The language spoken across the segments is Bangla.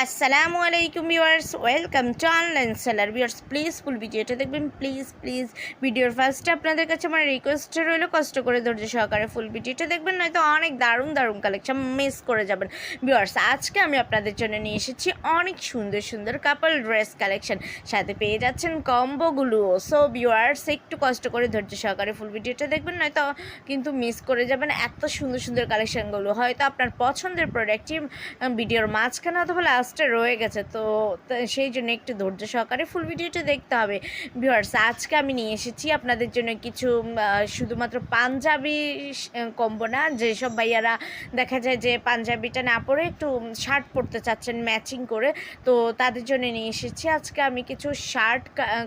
আসসালামু আলাইকুম viewers, welcome to online seller. Viewers please full ভিডিওটা দেখবেন। প্লিজ প্লিজ ভিডিওর ফার্স্টে আপনাদের কাছে আমার রিকোয়েস্ট রইল, কষ্ট করে ধৈর্য সহকারে ফুল ভিডিওটা দেখবেন, নয়তো অনেক দারুণ দারুণ কালেকশন মিস করে যাবেন। ভিউয়ার্স, আজকে আমি আপনাদের জন্য নিয়ে এসেছি অনেক সুন্দর সুন্দর কাপল ড্রেস কালেকশন সাথে পেয়ে যাচ্ছেন কম্বোগুলো। সো ভিউয়ার্স, একটু কষ্ট করে ধৈর্য সহকারে ফুল ভিডিওটা দেখবেন, নয়তো কিন্তু মিস করে যাবেন এত সুন্দর সুন্দর কালেকশনগুলো হয়তো আপনার পছন্দের প্রোডাক্টটি ভিডিওর মাঝখানে অথবা লাস্টে রয়ে গেছে, তো সেই জন্য একটু ধৈর্য সহকারে ফুল ভিডিওটা দেখতে হবে। ভিউয়ার্স আজকে আমি নিয়ে এসেছি আপনাদের জন্য কিছু শুধুমাত্র পাঞ্জাবি কম্বো না, যেসব ভাইয়ারা দেখা যায় যে পাঞ্জাবিটা না পরে একটু শার্ট পরতে চাচ্ছেন ম্যাচিং করে, তো তাদের জন্য নিয়ে এসেছি। আজকে আমি কিছু শার্ট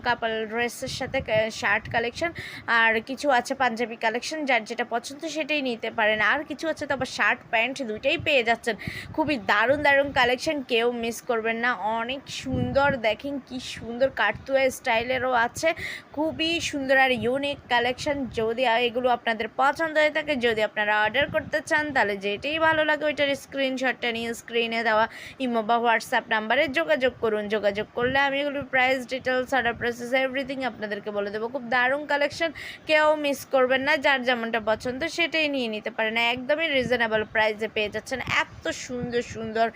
কাপাল ড্রেসের সাথে শার্ট কালেকশন আর কিছু আছে পাঞ্জাবি কালেকশন যার যেটা পছন্দ সেটাই নিতে পারেন। আর কিছু আছে তো আবার শার্ট প্যান্ট দুইটাই পেয়ে যাচ্ছেন। খুবই দারুণ দারুণ কালেকশন কেউ মিস করবেন না। অনেক সুন্দর দেখেন কি সুন্দর কাটতুয়া স্টাইলেরও আছে। খুবই সুন্দর আর ইউনিক কালেকশন যদি এগুলো আপনাদের পছন্দ হয়ে থাকে, যদি আপনারা অর্ডার করতে চান, তাহলে যেটাই ভালো লাগে ওইটার স্ক্রিনশটটা নিয়ে স্ক্রিনে দেওয়া। ইমো বা হোয়াটসঅ্যাপ নাম্বারে যোগাযোগ করুন। যোগাযোগ করলে আমি এগুলো price details order process everything আপনাদেরকে বলে দেবো। খুব দারুণ কালেকশন কেউ মিস করবেন না, যার যেমনটা পছন্দ সেটাই নিয়ে নিতে পারেন। একদমই রিজনেবল প্রাইসে পেয়ে যাচ্ছেন। এত সুন্দর সুন্দর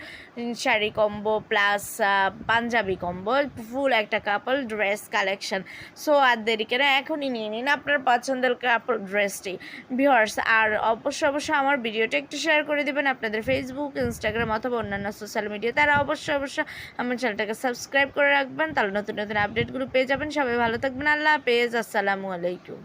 sari combo plus Punjabi combo full একটা কাপল ড্রেস কালেকশন সো আর দেরি করে এখনই নিয়ে নিন আপনার পছন্দের কাপড় ড্রেসটি ভিউয়ার্স আর অবশ্যই অবশ্যই আমার ভিডিওটা একটু শেয়ার করে দেবেন আপনাদের ফেসবুক ইনস্টাগ্রাম অথবা অন্যান্য সোশ্যাল মিডিয়া তারা অবশ্যই অবশ্যই আমার চ্যানেলটাকে সাবস্ক্রাইব করে রাখবেন। তাহলে নতুন নতুন আপডেটগুলো পেয়ে যাবেন। সবাই ভালো থাকবেন। আল্লাহ হাফেজ। আসসালামু আলাইকুম।